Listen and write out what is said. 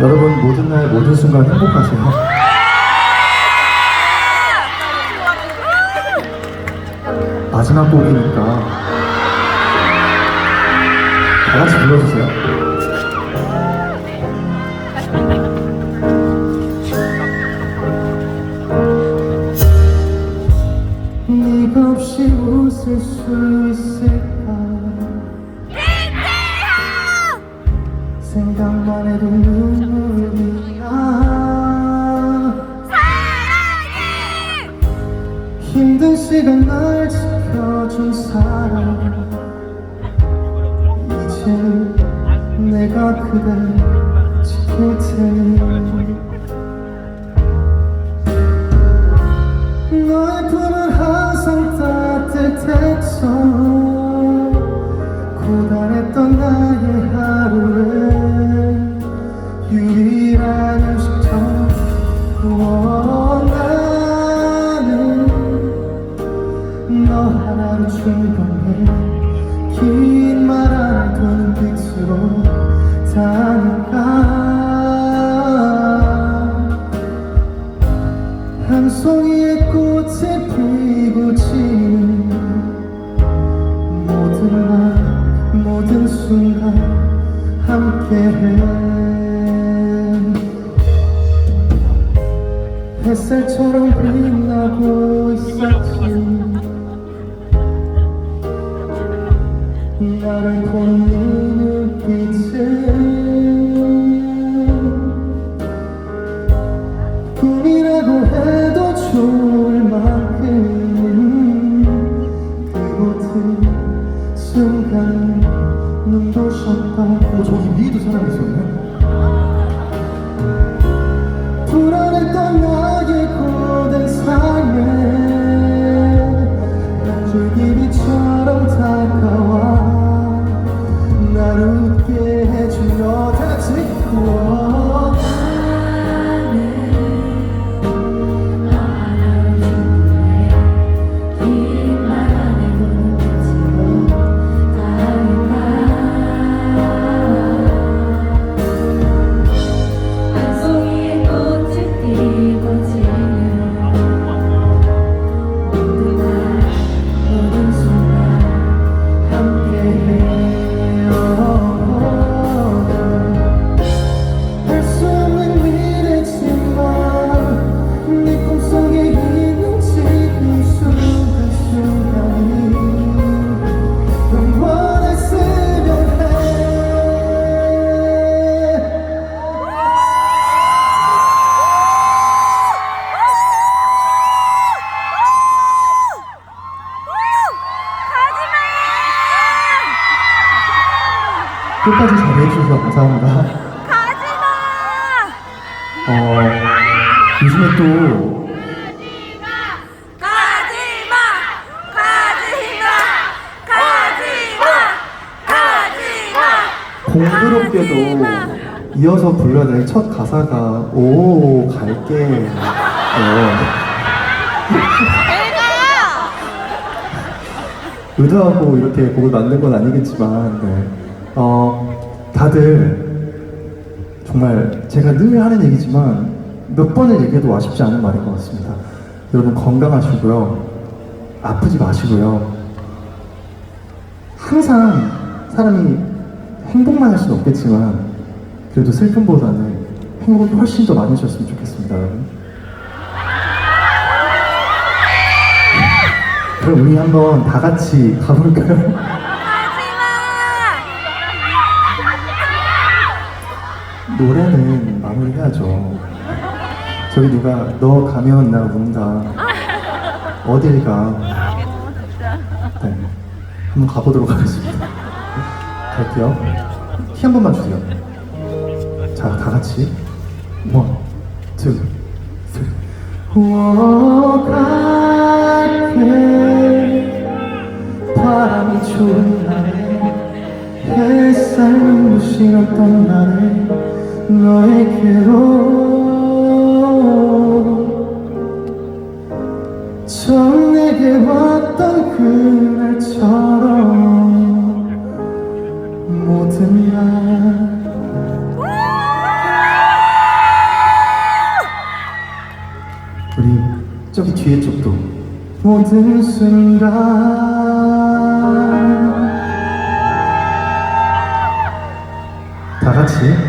여러분 모든 날 모든 순간 행복하세요. 마지막 곡이니까 다 같이 불러주세요. 네가 없이 웃을 수 있을까? 생각만 해도 준 사람 이제 내가 그댈 지킬 테니 너의 품은 날 모든 순간 함께해. 햇살처럼 빛나고 있었지. 나를 보는 눈빛은 눈도 셨다 어 저기 위에도 사람 있었네 끝까지 잘해주셔서 감사합니다. 어, 요즘에 또 가지마! 가지마! 가지마! 가지마! 공교롭게도 이어서 불러야 될첫 가사가 오 갈게. 어. 의도하고 이렇게 곡을 만든 건 아니겠지만 네. 어, 다들 정말 제가 늘 하는 얘기지만 몇 번을 얘기해도 아쉽지 않은 말인 것 같습니다. 여러분 건강하시고요. 아프지 마시고요. 항상 사람이 행복만 할 수는 없겠지만 그래도 슬픔보다는 행복이 훨씬 더 많으셨으면 좋겠습니다 그럼 우리 한번 다 같이 가볼까요? 노래는 마무리해야죠. 저기 누가 너 가면 나 운다. 어딜 가? 네, 한번 가보도록 하겠습니다. 갈게요. 키 한 번만 주세요. 자, 다 같이. 원, 투, 쓰리. 바람이 좋은 날에 햇살 어떤 날에 너에게로 처음 내게 왔던 그날처럼 모든 날 우리 저기 뒤에 쪽도 모든 순간 다 같이